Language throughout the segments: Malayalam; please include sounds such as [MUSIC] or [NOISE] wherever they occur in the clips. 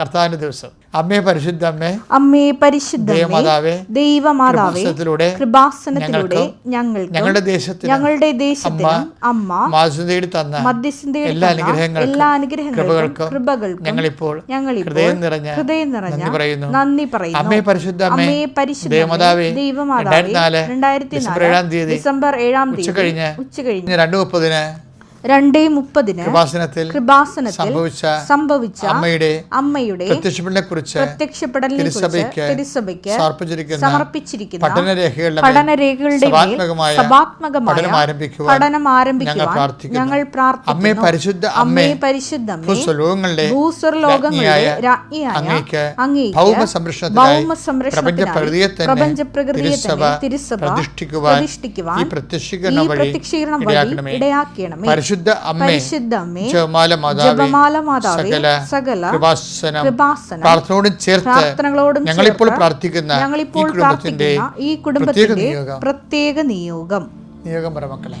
കർത്താവിന്റെ ദിവസം. അമ്മേ പരിശുദ്ധ അമ്മേ അമ്മേ പരിശുദ്ധ ദൈവമാതാവേ ദൈവമാതാവേ കൃപാസനത്തിലൂടെ ഞങ്ങൾക്ക് ഞങ്ങളുടെ ദേശത്തിന് ഞങ്ങളുടെ ദേശത്തിനും അമ്മ മാസം തന്ന മധ്യസ്ഥതയുടെ എല്ലാ അനുഗ്രഹങ്ങൾക്കും എല്ലാ അനുഗ്രഹങ്ങൾക്കും കൃപകൾക്കും ഞങ്ങളിപ്പോൾ ഹൃദയം നിറഞ്ഞ ഹൃദയം നിറഞ്ഞ നന്ദി പറയുന്നു. നന്ദി പറയുന്നു. അമ്മേ പരിശുദ്ധ അമ്മേ പരിശുദ്ധ ദൈവമാതാവേ ദൈവമാതാവേ രണ്ടായിരത്തി രണ്ടായിരത്തി ഡിസംബർ ഏഴാം തീയതി തീയതി ഉച്ചകഴിഞ്ഞ് ഉച്ചകഴിഞ്ഞ് ഇന്ന് രണ്ടു മുപ്പതിന് രണ്ടേ മുപ്പതിന് കൃപാസനത്തിൽ സംഭവിച്ച സംഭവിച്ച അമ്മയുടെ അമ്മയുടെ പ്രത്യക്ഷപ്പെടലിനെ കുറിച്ച് പ്രത്യക്ഷപ്പെടലിനെ തിരുസഭയ്ക്ക് സമർപ്പിച്ചിരിക്കുന്ന പഠനരേഖകളുടെ പഠനരേഖകളുടെ പഠനം ആരംഭിക്കുവാൻ ഞങ്ങൾ ആരംഭിക്കുവാൻ പ്രാർത്ഥിക്കുന്നു. ഞങ്ങൾ അമ്മേ പ്രാർത്ഥിക്കുന്നു പരിശുദ്ധ അമ്മേ പരിശുദ്ധ അമ്മേ ഭൂസ്വലോകങ്ങളുടെ ഭൂസ്വർലോകങ്ങളുടെ രാജ്ഞിയായ രാജ്ഞിയായ അങ്ങേക്ക് അങ്ങേക്ക് ഭൗമ സംരക്ഷണത്തിനായി ഭൗമ സംരക്ഷണത്തിനായി പ്രപഞ്ച പ്രകൃതിയെ തന്നെ പ്രപഞ്ച പ്രകൃതിയെ തന്നെ തിരുസഭ പ്രതിഷ്ഠിക്കുവാൻ ഈ പ്രത്യക്ഷീകരണം വഴി ഇടയാക്കണമേ. പരിശുദ്ധ അമ്മേ പരിശുദ്ധ അമ്മേ ജപമാല മാതാവേ ജപമാല മാതാവേ സകല സകല കൃപാസനം കൃപാസനം പ്രാർത്ഥനയോടും ചേർത്ത് പ്രാർത്ഥനകളോടും ഞങ്ങളിപ്പോൾ പ്രാർത്ഥിക്കുന്ന ഈ ഞങ്ങളിപ്പോൾ കുടുംബത്തിന്റെ പ്രാർത്ഥിക്കുന്ന ഈ കുടുംബത്തിന്റെ നിയോഗം. പ്രത്യേക നിയോഗം. നിയോഗം പറ മക്കളെ.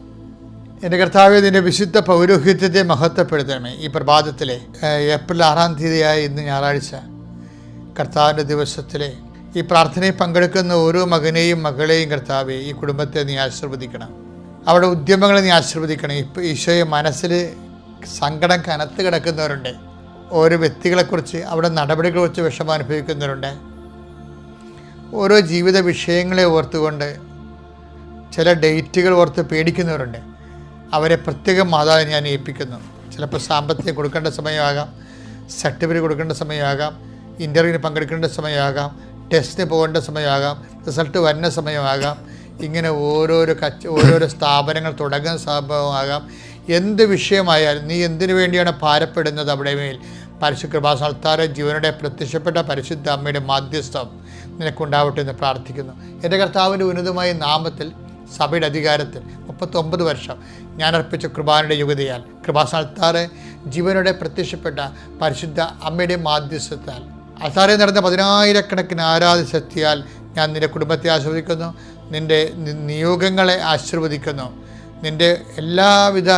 എന്റെ കർത്താവ് നിന്റെ വിശുദ്ധ പൗരോഹിത്യത്തെ മഹത്വപ്പെടുത്തണമേ. ഈ പ്രഭാതത്തിലെ ഏപ്രിൽ ആറാം തീയതിയായ ഇന്ന് ഞായറാഴ്ച കർത്താവിന്റെ ദിവസത്തിലെ ഈ പ്രാർത്ഥനയിൽ പങ്കെടുക്കുന്ന ഓരോ മകനെയും മകളെയും കർത്താവെ ഈ കുടുംബത്തെ നീ ആശീർവദിക്കണം. അവിടെ ഉദ്യമങ്ങളെ നീ ആശീർവദിക്കണം. ഇപ്പോൾ ഈശോയെ മനസ്സിൽ സങ്കടം കനത്ത് കിടക്കുന്നവരുണ്ട്. ഓരോ വ്യക്തികളെക്കുറിച്ച് അവിടെ നടപടികളെക്കുറിച്ച് വിഷമം അനുഭവിക്കുന്നവരുണ്ട്. ഓരോ ജീവിത വിഷയങ്ങളെ ഓർത്തുകൊണ്ട് ചില ഡേറ്റുകൾ ഓർത്ത് പേടിക്കുന്നവരുണ്ട്. അവരെ പ്രത്യേകം മാതാവിനെ ഞാൻ ഏൽപ്പിക്കുന്നു. ചിലപ്പോൾ സാമ്പത്തികം കൊടുക്കേണ്ട സമയമാകാം സർട്ടിഫിക്കറ്റ് കൊടുക്കേണ്ട സമയമാകാം ഇന്റർവ്യൂവിന് പങ്കെടുക്കേണ്ട സമയമാകാം ടെസ്റ്റിന് പോകേണ്ട സമയമാകാം റിസൾട്ട് വരുന്ന സമയമാകാം. ഇങ്ങനെ ഓരോരോ കച്ച ഓരോരോ സ്ഥാപനങ്ങൾ തുടങ്ങുന്ന സംഭവമാകാം എന്ത് വിഷയമായാലും നീ എന്തിനു വേണ്ടിയാണ് ഭാരപ്പെടുന്നത് അവിടെ മേൽ? പരിശുദ്ധ കൃപാസനത്താറെ ജീവനുടെ പ്രത്യക്ഷപ്പെട്ട പരിശുദ്ധ അമ്മയുടെ മാധ്യസ്ഥം നിനക്കുണ്ടാവട്ടെ എന്ന് പ്രാർത്ഥിക്കുന്നു. എന്റെ കർത്താവിന്റെ ഉന്നതമായ നാമത്തിൽ സഭയുടെ അധികാരത്തിൽ മുപ്പത്തൊമ്പത് വർഷം ഞാൻ അർപ്പിച്ച കൃപാനയുടെ യുഗതയാൽ കൃപാസ്ഥാനത്താറ് ജീവനോടെ പ്രത്യക്ഷപ്പെട്ട പരിശുദ്ധ അമ്മയുടെ മാധ്യസ്ഥത്താൽ. അസാറെ നടന്ന പതിനായിരക്കണക്കിന് ആരാധ ശക്തിയാൽ ഞാൻ നിന്റെ കുടുംബത്തെ ആസ്വദിക്കുന്നു നിന്റെ നിയോഗങ്ങളെ ആശീർവദിക്കുന്നു നിന്റെ എല്ലാവിധ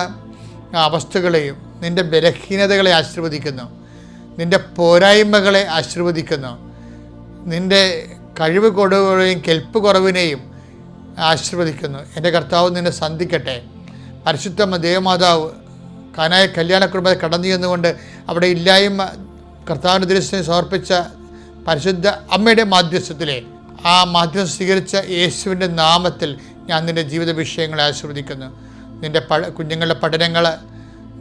അവസ്ഥകളെയും നിന്റെ ബലഹീനതകളെ ആശീർവദിക്കുന്നു നിന്റെ പോരായ്മകളെ ആശീർവദിക്കുന്നു നിന്റെ കഴിവ് കുറവുകളെയും കെൽപ്പ് കുറവിനെയും ആശീർവദിക്കുന്നു. എന്റെ കർത്താവ് നിന്നെ സന്ധിക്കട്ടെ. പരിശുദ്ധമ്മ ദേവമാതാവ് കാനായ കല്യാണ കുടുംബത്തെ കടന്നു ചെന്നുകൊണ്ട് അവിടെ ഇല്ലായ്മ കർത്താവിന്റെ ദൃശ്യം സമർപ്പിച്ച പരിശുദ്ധ അമ്മയുടെ മാധ്യസ്ഥത്തിലെ ആ മാധ്യസ്ഥം സ്വീകരിച്ച യേശുവിന്റെ നാമത്തിൽ ഞാൻ നിന്റെ ജീവിത വിഷയങ്ങളെ ആശീർവദിക്കുന്നു. നിന്റെ പ കുഞ്ഞുങ്ങളുടെ പഠനങ്ങൾ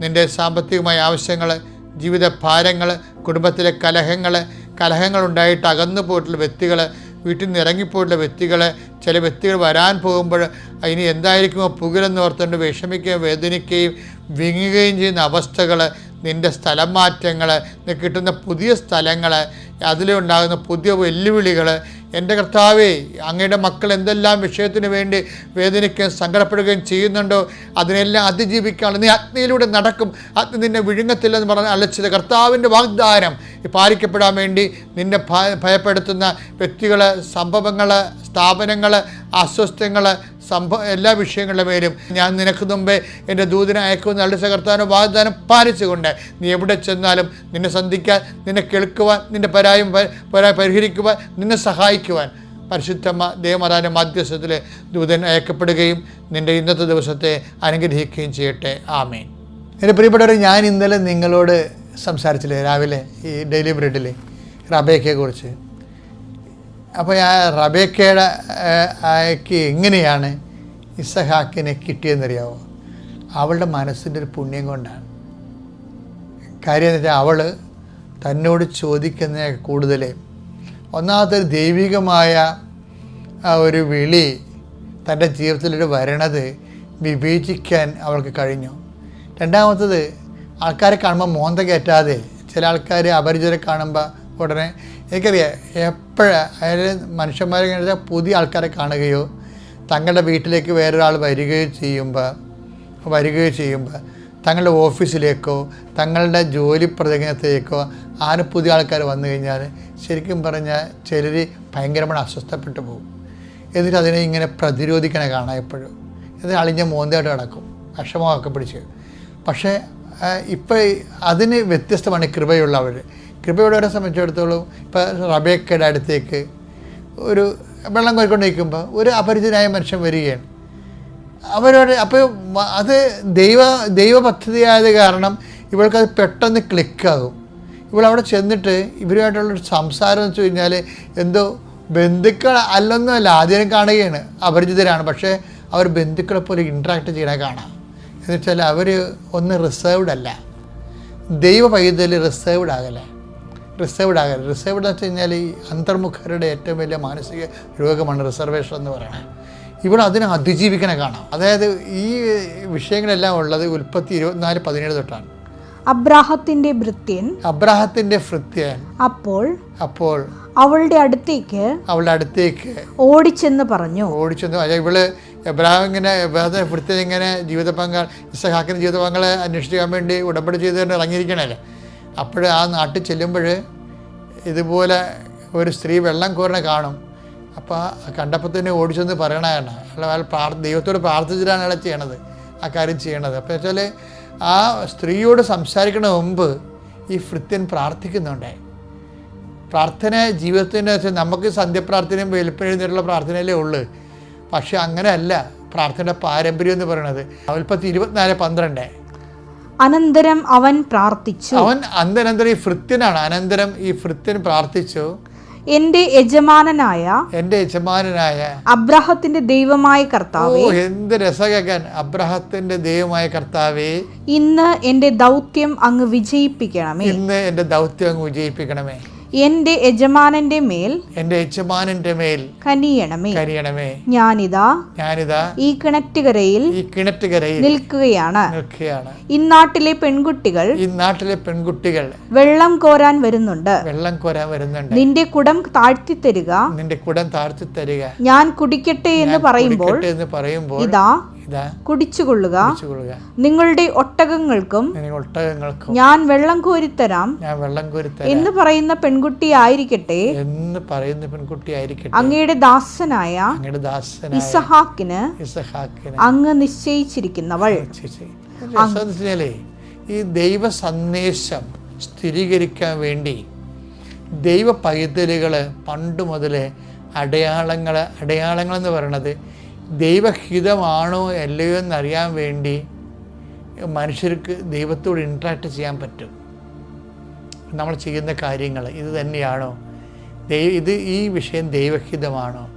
നിന്റെ സാമ്പത്തികമായ ആവശ്യങ്ങൾ ജീവിത ഭാരങ്ങൾ കുടുംബത്തിലെ കലഹങ്ങൾ കലഹങ്ങളുണ്ടായിട്ട് അകന്നു പോയിട്ടുള്ള വ്യക്തികൾ വീട്ടിൽ നിന്ന് ഇറങ്ങിപ്പോയിട്ടുള്ള വ്യക്തികളെ ചില വ്യക്തികൾ വരാൻ പോകുമ്പോൾ ഇനി എന്തായിരിക്കുമോ പുകലെന്ന് ഓർത്തുകൊണ്ട് വിഷമിക്കുകയും വേദനിക്കുകയും വിങ്ങുകയും ചെയ്യുന്ന അവസ്ഥകൾ നിന്റെ സ്ഥലം മാറ്റങ്ങൾ കിട്ടുന്ന പുതിയ സ്ഥലങ്ങൾ അതിലുണ്ടാകുന്ന പുതിയ വെല്ലുവിളികൾ എന്റെ കർത്താവേ അങ്ങയുടെ മക്കൾ എന്തെല്ലാം വിഷയത്തിന് വേണ്ടി വേദനിക്കുകയും സങ്കടപ്പെടുകയും ചെയ്യുന്നുണ്ടോ അതിനെല്ലാം അതിജീവിക്കാനുള്ള നീ അഗ്നിയിലൂടെ നടക്കും. അഗ്നി നിന്നെ വിഴുങ്ങത്തില്ലെന്ന് പറഞ്ഞ് അലച്ചത് കർത്താവിന്റെ വാഗ്ദാനം പാലിക്കപ്പെടാൻ വേണ്ടി നിന്നെ ഭയപ്പെടുത്തുന്ന വ്യക്തികൾ സംഭവങ്ങൾ സ്ഥാപനങ്ങൾ അസ്വസ്ഥങ്ങൾ സംഭവ എല്ലാ വിഷയങ്ങളുടെ മേലും. ഞാൻ നിനക്ക് മുമ്പേ എന്റെ ദൂതനെ അയക്കുമെന്ന് നല്ല സകർത്താനോ വാഗ്ദാനം പാലിച്ചുകൊണ്ട് നീ എവിടെ ചെന്നാലും നിന്നെ സന്ധിക്കാൻ നിന്നെ കേൾക്കുവാൻ നിന്റെ പരായും പരിഹരിക്കുവാൻ നിന്നെ സഹായിക്കുവാൻ പരിശുദ്ധമ്മ ദേവമാതാവിന്റെ മധ്യസ്ഥത്തിൽ ദൂതൻ അയക്കപ്പെടുകയും നിന്റെ ഇന്നത്തെ ദിവസത്തെ അനുഗ്രഹിക്കുകയും ചെയ്യട്ടെ. ആമേൻ. എന്റെ പ്രിയപ്പെട്ടവർ ഞാൻ ഇന്നലെ നിങ്ങളോട് സംസാരിച്ചില്ലേ? രാവിലെ ഈ ഡെയിലി ബ്രെഡിൽ റബേക്കെ കുറിച്ച് അപ്പോൾ ആ റബേക്കയുടെ അയക്ക് എങ്ങനെയാണ് ഇസഹാക്കിനെ കിട്ടിയെന്നറിയാവോ? അവളുടെ മനസ്സിന്റെ ഒരു പുണ്യം കൊണ്ടാണ്. കാര്യം എന്ന് വെച്ചാൽ അവൾ തന്നോട് ചോദിക്കുന്ന കൂടുതൽ ഒന്നാമത്തൊരു ദൈവികമായ ഒരു വിളി തന്റെ ജീവിതത്തിലൊരു വരണത് വിവേചിക്കാൻ അവൾക്ക് കഴിഞ്ഞു. രണ്ടാമത്തത് ആൾക്കാരെ കാണുമ്പോൾ മോന്ത കയറ്റാതെ ചില ആൾക്കാർ അപരിചിതരെ കാണുമ്പോൾ ഉടനെ എനിക്കറിയാം എപ്പോഴാണ് അതായത് മനുഷ്യന്മാരെ കഴിഞ്ഞാൽ പുതിയ ആൾക്കാരെ കാണുകയോ തങ്ങളുടെ വീട്ടിലേക്ക് വേറൊരാൾ വരികയോ ചെയ്യുമ്പോൾ വരികയോ ചെയ്യുമ്പോൾ തങ്ങളുടെ ഓഫീസിലേക്കോ തങ്ങളുടെ ജോലി പ്രദേശത്തേക്കോ ആരും പുതിയ ആൾക്കാർ വന്നു കഴിഞ്ഞാൽ ശരിക്കും പറഞ്ഞാൽ ചിലർ ഭയങ്കരമായി അസ്വസ്ഥപ്പെട്ടു പോകും. എന്നിട്ട് അതിനെ ഇങ്ങനെ പ്രതിരോധിക്കണേ കാണാം എപ്പോഴും. ഇത് അളിഞ്ഞ മോന്തയായിട്ട് കിടക്കും വിഷമമൊക്കെ പിടിച്ച്. പക്ഷേ ഇപ്പോൾ അതിന് വ്യത്യസ്തമാണ് കൃപയുള്ളവർ കൃപയുള്ളവരെ സംബന്ധിച്ചിടത്തോളം ഇപ്പോൾ റബേക്കയുടെ അടുത്തേക്ക് ഒരു വെള്ളം കോരിക്കൊണ്ടിരിക്കുമ്പോൾ ഒരു അപരിചിതനായ മനുഷ്യൻ വരികയാണ്. അവരോട് അപ്പോൾ അത് ദൈവ ദൈവ പദ്ധതിയായത് കാരണം ഇവൾക്കത് പെട്ടെന്ന് ക്ലിക്കാകും. ഇവളവിടെ ചെന്നിട്ട് ഇവരുമായിട്ടുള്ളൊരു സംസാരം എന്ന് വെച്ച് കഴിഞ്ഞാൽ എന്തോ ബന്ധുക്കൾ അല്ലൊന്നുമല്ല ആദ്യം കാണുകയാണ്. അപരിചിതരാണ്. പക്ഷേ അവർ ബന്ധുക്കളെ പോലെ ഇൻട്രാക്ട് ചെയ്യണേ കാണാം. എന്ന് വെച്ചാൽ അവർ ഒന്ന് റിസേർവ്ഡ് അല്ല. ദൈവ പൈതൽ റിസേർവ്ഡ് ആകല. റിസർവ്ഡ് ആകരുത്. റിസർവ്ഡ് എന്ന് വെച്ച് കഴിഞ്ഞാൽ ഈ അന്തർമുഖരുടെ ഏറ്റവും വലിയ മാനസിക രോഗമാണ് റിസർവേഷൻ എന്ന് പറയുന്നത്. ഇവിടെ അതിനെ അതിജീവിക്കണേ കാണാം. അതായത് ഈ വിഷയങ്ങളെല്ലാം ഉള്ളത് ഉൽപ്പത്തി ഇരുപത്തിനാല് പതിനേഴ് തൊട്ടാണ്. അബ്രാഹത്തിന്റെ ഭൃത്യൻ. അബ്രാഹത്തിന്റെ ഭൃത്യൻ. അപ്പോൾ അപ്പോൾ അവളുടെ അടുത്തേക്ക് അവളുടെ അടുത്തേക്ക് ഓടിച്ചെന്ന് പറഞ്ഞു. ഓടിച്ചെന്ന് ഇവൾ എബ്രാഹിം ഇങ്ങനെ ഭൃത്യൻ ഇങ്ങനെ ജീവിത പങ്കാൾ ഇസഹാക്കിന്റെ ജീവിത പങ്കാളെ അന്വേഷിക്കാൻ വേണ്ടി ഉടമ്പടി ചെയ്തുകൊണ്ട് ഇറങ്ങിയിരിക്കണല്ലേ? അപ്പോൾ ആ നാട്ടിൽ ചെല്ലുമ്പോൾ ഇതുപോലെ ഒരു സ്ത്രീ വെള്ളം കോരണ കാണും. അപ്പോൾ കണ്ടപ്പോൾ തന്നെ ഓടിച്ചെന്ന് പറയണതാണ് അയാൾ അയാൾ പ്രാർ ദൈവത്തോട് പ്രാർത്ഥിച്ചിട്ടാണ് അയാൾ ചെയ്യണത് ആ കാര്യം ചെയ്യണത്. അപ്പോൾ വെച്ചാൽ ആ സ്ത്രീയോട് സംസാരിക്കുന്ന മുമ്പ് ഈ ഭൃത്യൻ പ്രാർത്ഥിക്കുന്നുണ്ടേ. പ്രാർത്ഥന ജീവിതത്തിന്റെ വെച്ചാൽ നമുക്ക് സന്ധ്യപ്രാർത്ഥനയും വെളുപ്പെഴുന്നേറ്റുള്ള പ്രാർത്ഥനയിലേ ഉള്ളൂ. പക്ഷെ അങ്ങനെയല്ല പ്രാർത്ഥനയുടെ പാരമ്പര്യം എന്ന് പറയുന്നത് അവൽപ്പത്തി ഇരുപത്തിനാല് പന്ത്രണ്ട്. അനന്തരം അവൻ പ്രാർത്ഥിച്ചു. അവൻ അനന്തരം ഈ ഭൃത്യനാണ്. അനന്തരം ഈ ഭൃത്യൻ പ്രാർത്ഥിച്ചു. എന്റെ യജമാനനായ എന്റെ യജമാനനായ അബ്രാഹത്തിന്റെ ദൈവമായ കർത്താവ് എന്ത് രസകൻ അബ്രഹത്തിന്റെ ദൈവമായ കർത്താവേ ഇന്ന് എന്റെ ദൗത്യം അങ്ങ് വിജയിപ്പിക്കണമേ. ഇന്ന് എന്റെ ദൗത്യം അങ്ങ് വിജയിപ്പിക്കണമേ. എന്റെ യജമാനന്റെ മേൽ എന്റെ യജമാനന്റെ മേൽ കനിയണമേ. കനിയണമേ. ഞാനിതാ ഞാനിതാ ഈ കിണറ്റുകരയിൽ ഈ കിണറ്റുകരയിൽ നിൽക്കുകയാണ്. നിൽക്കുകയാണ്. ഇന്നാട്ടിലെ പെൺകുട്ടികൾ ഇന്നാട്ടിലെ നാട്ടിലെ പെൺകുട്ടികൾ വെള്ളം കോരാൻ വരുന്നുണ്ട്. വെള്ളം കോരാൻ വരുന്നുണ്ട്. നിന്റെ കുടം താഴ്ത്തി തരിക. നിന്റെ കുടം താഴ്ത്തി തരിക. ഞാൻ കുടിക്കട്ടെ എന്ന് പറയുമ്പോൾ എന്ന് പറയുമ്പോൾ ഇതാ കുടിച്ചുകൊള്ളുക. നിങ്ങളുടെ ഒട്ടകങ്ങൾക്കും ഒട്ടകങ്ങൾക്കും ഞാൻ വെള്ളം കോരിത്തരാം. ഞാൻ വെള്ളം കോരിത്തരാം. എന്ന് പറയുന്ന പെൺകുട്ടി ആയിരിക്കട്ടെ. എന്ന് പറയുന്ന പെൺകുട്ടി ആയിരിക്കട്ടെ. അങ്ങയുടെ ദാസനായ അങ്ങയുടെ ദാസനായ ഇസഹാക്കിന് ഇസഹാക്കിന് അങ്ങ് നിശ്ചയിച്ചിരിക്കുന്നവൾ. ഈ ദൈവ സന്ദേശം സ്ഥിരീകരിക്കാൻ വേണ്ടി ദൈവ പൈതലുകൾ പണ്ട് മുതലേ അടയാളങ്ങൾ അടയാളങ്ങൾ എന്ന് പറയണത് ദൈവഹിതമാണോ അല്ലയോ എന്നറിയാൻ വേണ്ടി മനുഷ്യർക്ക് ദൈവത്തോട് ഇൻട്രാക്ട് ചെയ്യാൻ പറ്റും. നമ്മൾ ചെയ്യുന്ന കാര്യങ്ങൾ ഇത് തന്നെയാണോ? ദൈവ ഇത് ഈ വിഷയം ദൈവഹിതമാണോ?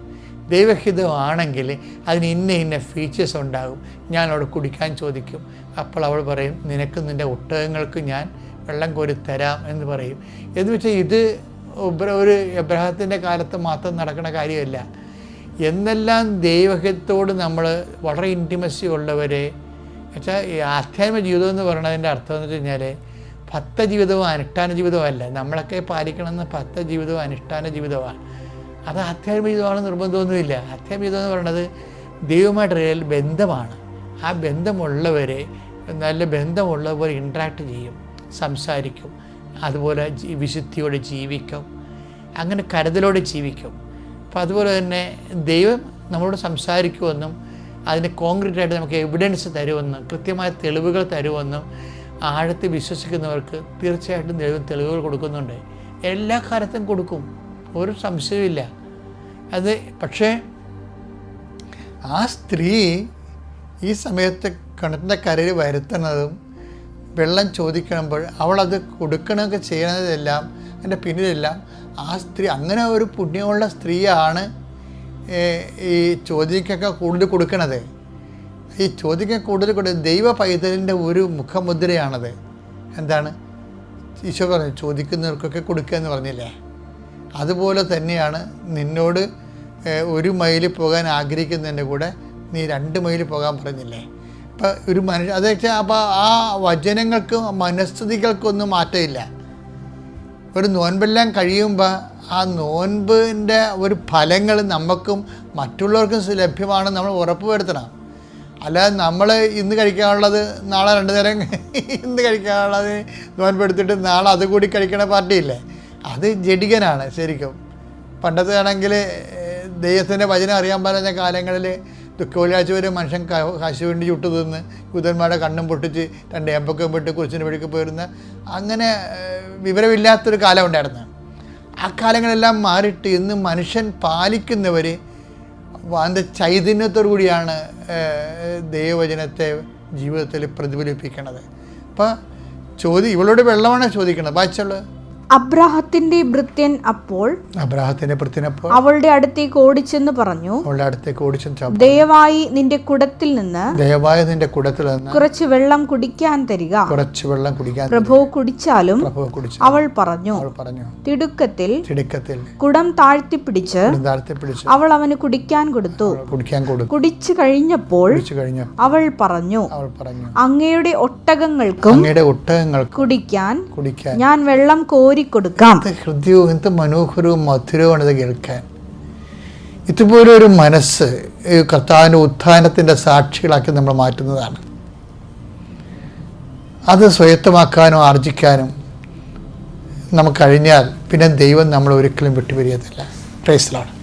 ദൈവഹിതമാണെങ്കിൽ അതിന് ഇന്ന ഇന്ന ഫീച്ചേഴ്സ് ഉണ്ടാകും. ഞാൻ അവിടെ കുടിക്കാൻ ചോദിക്കും. അപ്പോൾ അവൾ പറയും നിനക്ക് നിന്റെ ഒട്ടകങ്ങൾക്ക് ഞാൻ വെള്ളം കോരി തരാം എന്ന് പറയും. എന്ന് വെച്ചാൽ ഇത് ഒരു എബ്രഹത്തിന്റെ കാലത്ത് മാത്രം നടക്കുന്ന കാര്യമല്ല. എന്നെല്ലാം ദൈവഹിതത്തോട് നമ്മൾ വളരെ ഇന്റിമസി ഉള്ളവരെ. വെച്ചാൽ ഈ ആധ്യാത്മിക ജീവിതം എന്ന് പറയുന്നതിന്റെ അർത്ഥം എന്ന് വെച്ച് കഴിഞ്ഞാൽ ഭക്ത ജീവിതവും അനുഷ്ഠാന ജീവിതവും അല്ല. നമ്മളൊക്കെ പാലിക്കണമെന്ന് ഭക്ത ജീവിതവും അനുഷ്ഠാന ജീവിതമാണ് അത് ആധ്യാത്മിക ജീവിതമാണ് നിർബന്ധമൊന്നുമില്ല. ആധ്യാത്മിക ജീവിതം എന്ന് പറയുന്നത് ദൈവമായിട്ട് റിയൽ ബന്ധമാണ്. ആ ബന്ധമുള്ളവരെ നല്ല ബന്ധമുള്ളവർ ഇൻട്രാക്ട് ചെയ്യും സംസാരിക്കും അതുപോലെ വിശുദ്ധിയോടെ ജീവിക്കും അങ്ങനെ കരുതലോടെ ജീവിക്കും. അപ്പോൾ അതുപോലെ തന്നെ ദൈവം നമ്മളോട് സംസാരിക്കുമെന്നും അതിന് കോൺക്രീറ്റ് ആയിട്ട് നമുക്ക് എവിഡൻസ് തരുമെന്നും കൃത്യമായ തെളിവുകൾ തരുമെന്നും ആഴത്തിൽ വിശ്വസിക്കുന്നവർക്ക് തീർച്ചയായിട്ടും ദൈവം തെളിവുകൾ കൊടുക്കുന്നുണ്ട്. എല്ലാ കാലത്തും കൊടുക്കും. ഒരു സംശയമില്ല അത് പക്ഷേ ആ സ്ത്രീ ഈ സമയത്ത് കിണറ്റിന്റെ കരയിൽ വരുത്തുന്നതും വെള്ളം ചോദിക്കുമ്പോൾ അവളത് കൊടുക്കണമൊക്കെ ചെയ്യണതെല്ലാം അതിന്റെ പിന്നിലെല്ലാം. ആ സ്ത്രീ അങ്ങനെ ഒരു പുണ്യമുള്ള സ്ത്രീയാണ് ഈ ചോദ്യക്കൊക്കെ കൂടുതൽ കൊടുക്കണത്. ഈ ചോദ്യക്ക് കൂടുതൽ കൊടുക്കുന്നത് ദൈവ പൈതലിന്റെ ഒരു മുഖമുദ്രയാണത്. എന്താണ്? ഈശോ പറഞ്ഞു ചോദിക്കുന്നവർക്കൊക്കെ കൊടുക്കുക എന്ന് പറഞ്ഞില്ലേ? അതുപോലെ തന്നെയാണ് നിന്നോട് ഒരു മൈൽ പോകാൻ ആഗ്രഹിക്കുന്നതിന്റെ കൂടെ നീ രണ്ട് മൈൽ പോകാൻ പറഞ്ഞില്ലേ? ഇപ്പം ഒരു മനുഷ്യ അതെച്ചാൽ അപ്പോൾ ആ വചനങ്ങൾക്കും മനസ്ഥിതികൾക്കൊന്നും മാറ്റമില്ല. ഒരു നോൻപെല്ലാം കഴിയുമ്പോൾ ആ നോൻപിന്റെ ഒരു ഫലങ്ങൾ നമുക്കും മറ്റുള്ളവർക്കും ലഭ്യമാണ് നമ്മൾ ഉറപ്പ് വരുത്തണം. അല്ലാതെ നമ്മൾ ഇന്ന് കഴിക്കാനുള്ളത് നാളെ രണ്ട് നേരം [LAUGHS] ഇന്ന് കഴിക്കാനുള്ളത് നോൻപെടുത്തിട്ട് നാളെ അത് കൂടി കഴിക്കണ പാർട്ടിയില്ലേ? അത് ജഡികനാണ് ശരിക്കും. പണ്ടത്തെ ആണെങ്കിൽ ദൈവത്തിന്റെ വചനം അറിയാൻ പറഞ്ഞ കാലങ്ങളിൽ ദുഃഖവെള്ളിയാഴ്ച വരെ മനുഷ്യൻ കാശ് വേണ്ടി ചുട്ടു തിന്ന് യൂതന്മാരുടെ കണ്ണും പൊട്ടിച്ച് രണ്ട് ഏമ്പൊക്കെ പെട്ട് കുറിച്ചിന് വഴിക്ക് പോയിരുന്ന അങ്ങനെ വിവരമില്ലാത്തൊരു കാലം ഉണ്ടായിരുന്നു. ആ കാലങ്ങളെല്ലാം മാറിയിട്ട് ഇന്ന് മനുഷ്യൻ പാലിക്കുന്നവർ അതിന്റെ ചൈതന്യത്തോടു കൂടിയാണ് ദൈവവചനത്തെ ജീവിതത്തിൽ പ്രതിഫലിപ്പിക്കണത്. അപ്പം ചോദ്യം ഇവളോട് വെള്ളമാണ് ചോദിക്കുന്നത് വായിച്ചുള്ളത് അബ്രാഹത്തിന്റെ ഭൃത്യൻ അപ്പോൾ അബ്രാഹത്തിന്റെ ഭൃത്യനപ്പോൾ അവളുടെ അടുത്തേക്ക് ഓടിച്ചെന്ന് പറഞ്ഞു. അവളുടെ അടുത്തേക്ക് ഓടിച്ചു ചാപ്പ ദയവായി നിന്റെ കുടത്തിൽ നിന്ന് ദയവായി നിന്റെ കുടത്തിൽ നിന്ന് കുറച്ച് വെള്ളം കുടിക്കാൻ തരിക. കുറച്ച് വെള്ളം കുടിക്കാൻ പ്രഭു കുടിച്ചാലും പ്രഭു കുടിച്ചു അവൾ പറഞ്ഞു അവൾ പറഞ്ഞു തിടുക്കത്തിൽ തിടുക്കത്തിൽ കുടം താഴ്ത്തി പിടിച്ച് താഴ്ത്തി പിടിച്ച് അവൾ അവന് കുടിക്കാൻ കൊടുത്തു. കുടിക്കാൻ കൊടുത്തു. കുടിച്ചു കഴിഞ്ഞപ്പോൾ അവൾ പറഞ്ഞു അവൾ പറഞ്ഞു അങ്ങയുടെ ഒട്ടകങ്ങൾക്കും അങ്ങയുടെ ഒട്ടകങ്ങൾ കുടിക്കാൻ കുടിക്കാൻ ഞാൻ വെള്ളം കോരിക്കൊടുക്കാം. ഹൃദയവും എന്ത് മനോഹരവും മധുരവുമാണ് ഇത് കേൾക്കാൻ. ഇതുപോലെ ഒരു മനസ്സ് കർത്താവിന്റെ ഉത്ഥാനത്തിന്റെ സാക്ഷികളാക്കി നമ്മൾ മാറ്റുന്നതാണ്. അത് സ്വയത്തമാക്കാനും ആർജിക്കാനും നമുക്ക് കഴിഞ്ഞാൽ പിന്നെ ദൈവം നമ്മൾ ഒരിക്കലും വിട്ടുപിരിയത്തില്ല. പ്രൈസ്ലാണ്